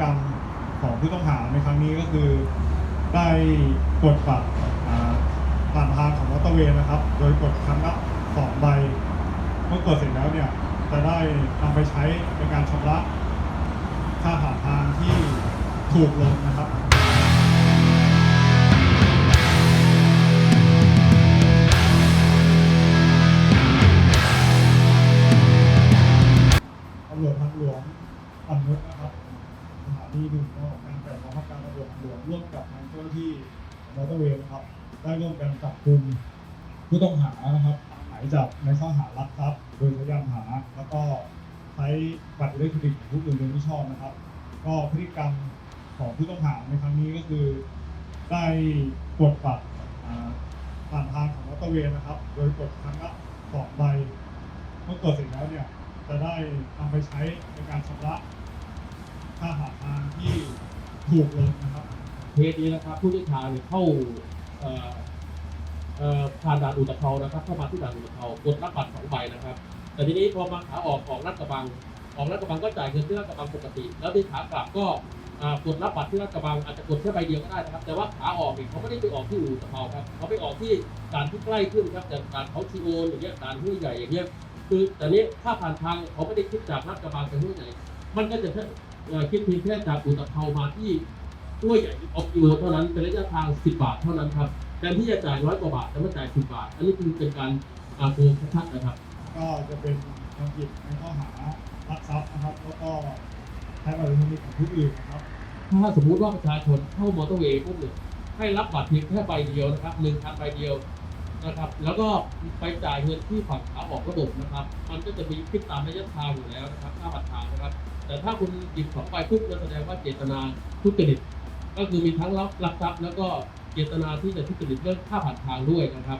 กรรมของผู้ต้องหาในครั้งนี้ก็คือ ได้กดบัตรผ่านทางของมอเตอร์เวย์นะครับ โดยกดครั้งละสองใบ เมื่อกดเสร็จแล้วเนี่ยจะได้นำไปใช้ในการชำระค่าผ่านทางที่ถูกลงนะครับตำรวจทางหลวงอ่อนนุชนะครับ สถานีหนึ่งกองการแต่กองบังคับการตำรวจหลวงร่วมกับทางเจ้าหน้าที่มอเตอร์เวย์นะครับ ได้ร่วมกันจับกลุ่มผู้ต้องหานะครับหมายจับในข้อหารักทรัพย์โดยใช้ยานพาแล้วก็ใช้บัตรอิเล็กทรอนิกส์ของผู้อื่นโดยไม่ชอบนะครับ ก็พฤติกรรมของผู้ต้องหาในครั้งนี้ก็คือ ได้กดบัตรผ่านทางของมอเตอร์เวย์นะครับ โดยกดครั้งละสองใบเมื่อกดเสร็จแล้วเนี่ยจะได้นำไปใช้ในการชำระ ค่าผ่านทางที่ถูกลงนะครับเคสนี้นะครับ ผู้ที่ทางเนี่ยเข้าเอ่อเอ่อผ่านด่านอุตภเปานะครับ เข้ามาที่ด่านอุตภเปากดรับบัตรสองใบนะครับ แต่ทีนี้พอมาขาออกของรัฐกระบังของรัฐกระบังก็จ่ายเงินที่รัฐกระบังปกติ แล้วที่ขากลับก็อ่ากดรับบัตรที่รัฐกระบังอาจจะกดแค่ใบเดียวก็ได้นะครับ แต่ว่าขาออกเนี่ยเขาไม่ได้ไปออกที่อุตภเปาครับเขาไปออกที่ด่านที่ใกล้ขึ้นครับจากด่านเขาชีโอนอย่างเงี้ยด่านห้วยใหญ่อย่างเงี้ยคือแต่นี้ค่าผ่านทางเขาไม่ได้คิดจากรัฐกระบังไปห้วยใหญ่ มันก็จะแค่เอ่อคิดเพียงแค่จากอุตภเปามาที่ด้วยใหญ่ออกกิโลเท่านั้นเป็นระยะทาง 10 บาทเท่านั้นครับแทนที่จะจ่ายร้อยกว่าบาทจะมาจ่าย 10 บาท อันนี้คือเป็นการอาโกงชัดๆนะครับ ก็จะเป็นความผิดในข้อหารักทรัพย์นะครับแล้วก็ใช้บัตรอิเล็กทรอนิกส์ของผู้อื่นนะครับ ถ้าสมมุติว่าประชาชนเข้ามอเตอร์เวย์ปุ๊บเนี่ยให้รับบัตรเพียงแค่ใบเดียวนะครับหนึ่งคันใบเดียว นะครับ แล้วก็ไปจ่ายเงินที่ฝั่งขาออกระบบนะครับ มันก็จะมีคิดตามระยะทางอยู่แล้วนะครับค่าบัตรทางนะครับ แต่ถ้าคุณหยิบของไปปุ๊บก็แสดงว่าเจตนาทุจริตก็คือมีทั้งรับรับทรัพย์แล้วก็เจตนาที่จะทุจริตเรื่องค่าผ่านทางด้วยนะครับ